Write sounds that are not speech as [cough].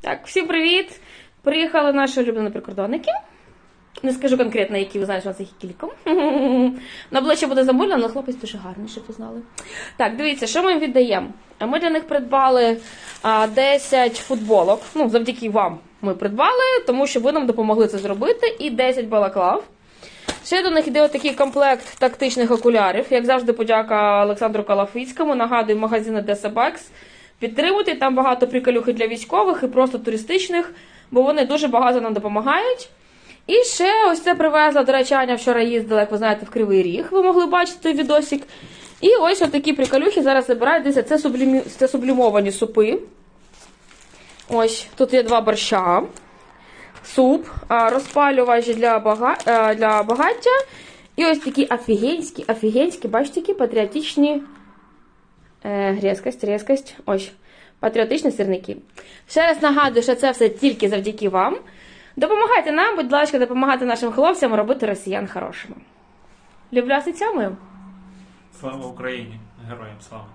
Так, всім привіт! Приїхали наші улюблені прикордонники. Не скажу конкретно, які ви знаєте, що це їх кільком. [laughs] На обличчя буде замуляно, але хлопець дуже гарний, щоб ви знали. Так, дивіться, що ми їм віддаємо. Ми для них придбали а, 10 футболок. Ну, завдяки вам ми придбали, тому що ви нам допомогли це зробити. І 10 балаклав. Ще до них йде отакий комплект тактичних окулярів. Як завжди, подяка Олександру Калафицькому. Нагадую, магазини Десабекс. Підтримуйте, там багато приколюхи для військових і просто туристичних, бо вони дуже багато нам допомагають. І ще ось це привезла, до речі, Аня вчора їздила, як ви знаєте, в Кривий Ріг. Ви могли бачити той відосик. І ось отакі приколюхи зараз забирають. Дивіться, це, сублімі... це сублімовані супи. Ось тут є два борща, суп, а, розпалювач для, бага... е, для багаття. І ось такі офігенські, офігенські, бачите, такі патріотичні е, різкость, різкость. Ось. Патріотичні сирники. Ще раз нагадую, що це все тільки завдяки вам. Допомагайте нам, будь ласка, допомагати нашим хлопцям робити росіян хорошими. Люблю вас і цьомою. Слава Україні! Героям слава!